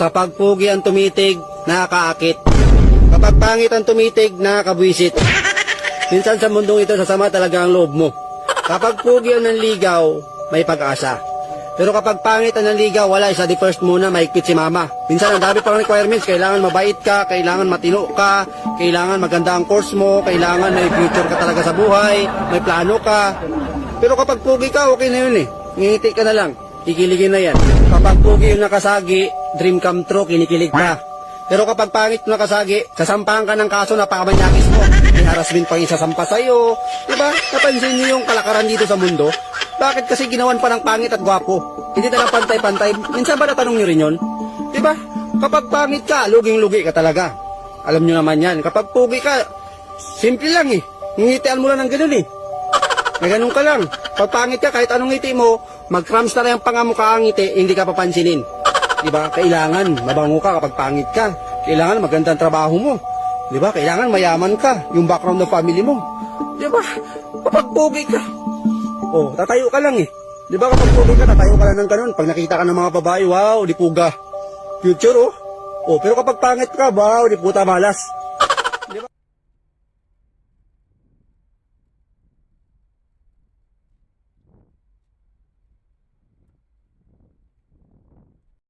Kapag pugi ang tumitig, nakakaakit. Kapag pangit ang tumitig, nakakabwisit. Minsan sa mundong ito, sasama talaga ang loob mo. Kapag pugi ang nanligaw, may pag-asa. Pero kapag pangit ang nanligaw, wala, isa di first muna, maigpit si mama. Minsan ang dami pang requirements, kailangan mabait ka, kailangan matino ka, kailangan maganda ang course mo, kailangan may future ka talaga sa buhay, may plano ka. Pero kapag pugi ka, okay na yun eh. Ngingiti ka na lang, kikiligin na yan. Kapag pugi yung nakasagi, dream come true, kinikilig ka. Pero kapag pangit yung nakasagi, sasampahan ka ng kaso na pakamanyakis mo. May harassment pang isasampa sa'yo. Diba? Napansin niyo yung kalakaran dito sa mundo? Bakit kasi ginawan pa ng pangit at gwapo? Hindi na lang pantay-pantay. Minsan ba natanong niyo rin yun? Diba? Kapag pangit ka, luging-lugi ka talaga. Alam niyo naman yan. Kapag pugi ka, simple lang eh. Ngitian mo lang ng ganun eh. Na ganun ka lang. Pag pangit ka, kahit anong ngiti mo, mag-cramps na lang ang pangamukha ang ngiti, hindi ka papansinin. Diba? Kailangan mabango ka kapag pangit ka. Kailangan magandang trabaho mo. Diba? Kailangan mayaman ka. Yung background ng family mo. Diba? Kapag pugi ka, oh, tatayo ka lang eh. Diba kapag pugi ka, tatayo ka lang ng ganun. Pag nakita ka ng mga babae, wow, di puga. Future oh. Oh, pero kapag pangit ka, wow, di puta malas.